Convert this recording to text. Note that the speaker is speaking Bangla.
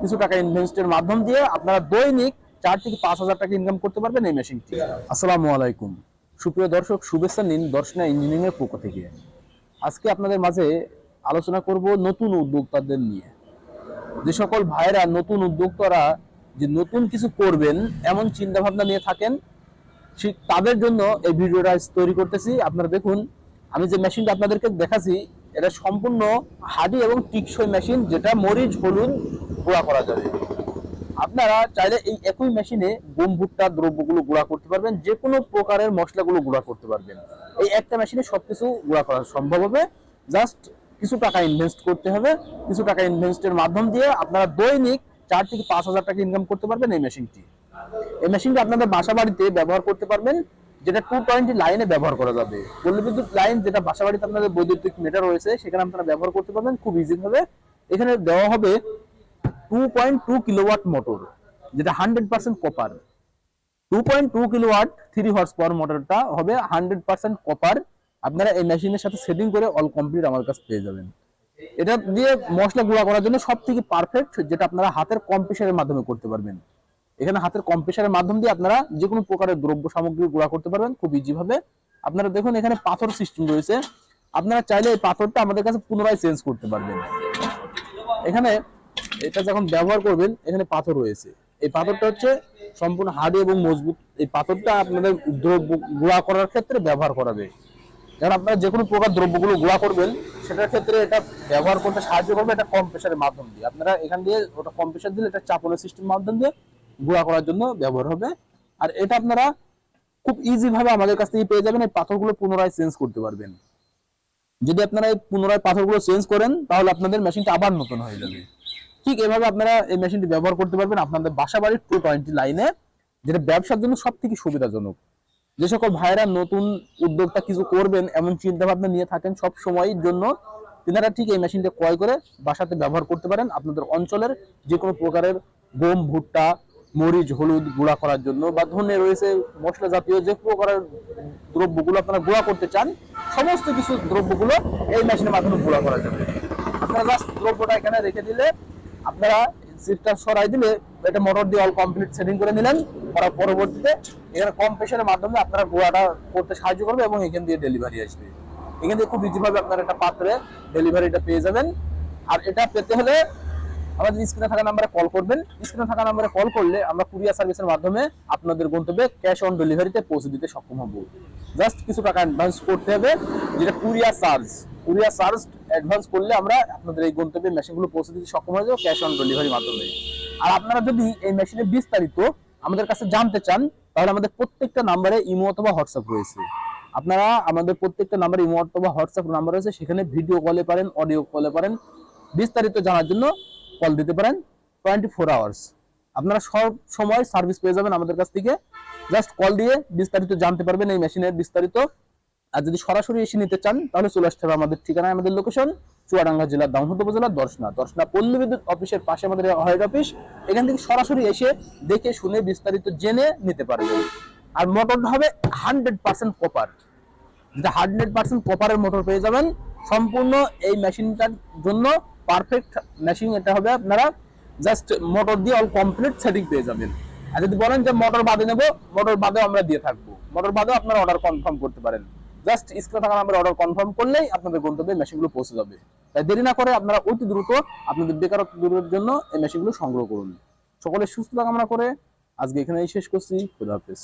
কিছু টাকা ইনভেস্টের মাধ্যম দিয়ে আপনারা দৈনিক চার থেকে পাঁচ হাজার টাকা ইনকাম করতে পারবেন এই মেশিনটি আসসালামু আলাইকুম। সুপ্রিয় দর্শক, শুভেচ্ছা নিন দর্শনা ইঞ্জিনিয়ারিং এর পক্ষ থেকে। আজকে আপনাদের মাঝে আলোচনা করব নতুন উদ্যোক্তাদের নিয়ে। যে সকল ভাইরা নতুন উদ্যোক্তারা যে নতুন কিছু করবেন, এমন চিন্তা ভাবনা নিয়ে থাকেন, ঠিক তাদের জন্য এই ভিডিওটা তৈরি করতেছি। আপনারা দেখুন, আমি যে মেশিনটা আপনাদেরকে দেখাচ্ছি, এটা সম্পূর্ণ হাডি এবং টিকসই মেশিন যেটা মরিচ, হলুদ গুঁড়া করা যাবে। আপনারা চাইলে এই একই মেশিনে গম, ভুট্টা, দ্রব্যগুলো গুঁড়া করতে পারবেন যে কোনো প্রকারের মশলাগুলো গুঁড়া করতে পারবেন। এই একটা মেশিনে সবকিছু গুঁড়া করা সম্ভব হবে। জাস্ট কিছু টাকা ইনভেস্ট করতে হবে। কিছু টাকা ইনভেস্টের মাধ্যম দিয়ে আপনারা দৈনিক চার থেকে পাঁচ হাজার টাকা ইনকাম করতে পারবেন এই মেশিনটি এই মেশিনটা আপনাদের বাসা বাড়িতে ব্যবহার করতে পারবেন, যেটা টু টোয়েন্টি লাইনে ব্যবহার করা যাবে। পল্লী বিদ্যুৎ লাইন যেটা বাসা বাড়িতে আপনাদের বৈদ্যুতিক মিটার রয়েছে, সেখানে আপনারা ব্যবহার করতে পারবেন, খুব ইজি ভাবে। এখানে দেওয়া হবে two point two kilowatt motor যেটা hundred percent copper two point two kilowatt three horse power মোটরটা হবে হান্ড্রেড পার্সেন্ট কপার আপনারা এই মেশিনের সাথে সেটিং করে অল কমপ্লিট আমার কাছে পেয়ে যাবেন। এটা দিয়ে মশলা গুঁড়া করার জন্য সব থেকে পারফেক্ট যেটা আপনারা হাতের কম্প্রেসারের মাধ্যমে করতে পারবেন। এখানে হাতের কম্প্রেসারের মাধ্যম দিয়ে আপনারা যে কোনো প্রকারের দ্রব্য সামগ্রী গুঁড়া করতে পারবেন, খুব ইজি ভাবে। আপনারা দেখুন এখানে পাথর সিস্টেম রয়েছে। আপনারা চাইলে এই পাথরটা আমাদের কাছে পুনরায় চেঞ্জ করতে পারবেন। এখানে এটা যখন ব্যবহার করবেন, এখানে পাথর রয়েছে। এই পাথরটা হচ্ছে সম্পূর্ণ হার্ড এবং মজবুত। এই পাথরটা আপনাদের দ্রব্য গুঁড়া করার ক্ষেত্রে ব্যবহার করাবে কারণ আপনারা যে কোনো প্রকার দ্রব্যগুলো গুঁড়া করবেন, সেটার ক্ষেত্রে এটা ব্যবহার করতে সাহায্য করবে এটা কম প্রেশারের মাধ্যম দিয়ে। আপনারা এখান দিয়ে ওটা কম প্রেশার দিলে এটা চাপনের সিস্টেম মাধ্যম দিয়ে গুঁড়া করার জন্য ব্যবহার হবে। আর এটা আপনারা খুব ইজি ভাবে আমাদের কাছ থেকে পেয়ে যাবেন, এই পাথরগুলো পুনরায় চেঞ্জ করতে পারবেন। যদি আপনারা এই পুনরায় পাথরগুলো চেঞ্জ করেন, তাহলে আপনাদের মেশিনটা আবার নতুন হয়ে যাবে। ঠিক এভাবে আপনারা এই মেশিনটি ব্যবহার করতে পারবেন আপনাদের বাসা বাড়ির টু টোয়েন্টি লাইনে যেটা ব্যবসার জন্য সব থেকে সুবিধাজনক। যে সকল ভাইরা নতুন উদ্যোক্তা কিছু করবেন এমন চিন্তা ভাবনা নিয়ে থাকেন সব সময়ের জন্য, তিনারা ঠিক এই মেশিনটা ক্রয় করে বাসাতে ব্যবহার করতে পারেন আপনাদের অঞ্চলের যে কোনো প্রকারের গম, ভুট্টা, মরিচ, হলুদ গুঁড়া করার জন্য বা ধনে রয়েছে, মশলা জাতীয় যে প্রকারের দ্রব্যগুলো আপনারা গুঁড়া করতে চান, সমস্ত কিছু দ্রব্যগুলো এই মেশিনের মাধ্যমে গুঁড়া করা যাবে আপনারা জাস্ট দ্রব্যটা এখানে রেখে দিলে আপনারা সিটটা সরাই দিলে এটা মোটর দিয়ে অল কমপ্লিট সেটিং করে নিলেন, করার পরবর্তীতে এখানে কম প্রেশারের মাধ্যমে আপনারা গুঁড়াটা করতে সাহায্য করবে এবং এখান দিয়ে ডেলিভারি আসবে। এখান থেকে খুব ইজিভাবে আপনারা একটা পাত্রে ডেলিভারিটা পেয়ে যাবেন। আর এটা পেতে হলে আমাদের স্ক্রিনে থাকা নাম্বারে কল করবেন। স্ক্রিনে থাকা নাম্বারে কল করলে আমরা কুরিয়ার সার্ভিসের মাধ্যমে আপনাদের গন্তব্যে ক্যাশ অন ডেলিভারিতে পৌঁছে দিতে সক্ষম হব। জাস্ট কিছু টাকা অ্যাডভান্স করতে হবে, যেটা courier charge courier charge advance করলে আমরা আপনাদের এই গন্তব্যে মেশিনগুলো পৌঁছে দিতে সক্ষম হয়ে যাব ক্যাশ অন ডেলিভারির মাধ্যমে। আর আপনারা যদি এই মেশিনের বিস্তারিত আমাদের কাছে জানতে চান, তাহলে আমাদের প্রত্যেকটা নাম্বারে ইমো অথবা হোয়াটসঅ্যাপ রয়েছে। আপনারা আমাদের প্রত্যেকটা নাম্বারে ইমো অথবা হোয়াটসঅ্যাপ নাম্বার রয়েছে, সেখানে ভিডিও কলে পারেন অডিও কলে পারেন। বিস্তারিত জানার জন্য কল দিতে পারেন টোয়েন্টি ফোর আওয়ার্স আপনারা সব সময় সার্ভিস পেয়ে যাবেন আমাদের কাছ থেকে। জাস্ট কল দিয়ে বিস্তারিত জানতে পারবেন এই মেশিনের বিস্তারিত। আর যদি সরাসরি এসে নিতে চান, তাহলে চলে আসতে হবে আমাদের ঠিকানায়, আমাদের লোকেশন চুয়াডাঙ্গা জেলার দামোহদ উপজেলার দর্শনা। দর্শনা পল্লী বিদ্যুৎ অফিসের পাশে আমাদের হেড অফিস। এখান থেকে সরাসরি এসে দেখে শুনে বিস্তারিত জেনে নিতে পারবেন। আর মোটরটা হবে হান্ড্রেড পার্সেন্ট কপার যেটা হান্ড্রেড পার্সেন্ট কপারের মোটর পেয়ে যাবেন, সম্পূর্ণ এই মেশিনটার জন্য পারফেক্ট মেশিন এটা হবে আপনারা। জাস্ট মোটর দিয়ে অল কমপ্লিট সেটিং পেয়ে যাবেন। আর যদি বলেন যে মোটর বাদে নেব মোটর বাদেও আমরা দিয়ে থাকব। মোটর বাদেও আপনারা অর্ডার কনফার্ম করতে পারেন। জাস্ট স্ক্রিনে থাকা নাম্বারে অর্ডার কনফার্ম করলেই আপনাদের গন্তব্যে মেশিনগুলো পৌঁছে যাবে। তাই দেরি না করে আপনারা অতি দ্রুত আপনাদের বেকারত্ব দূরের জন্য এই মেশিনগুলো সংগ্রহ করুন। সকলের সুস্থতা কামনা করে আজকে এখানেই শেষ করছি। খুদা হাফেজ।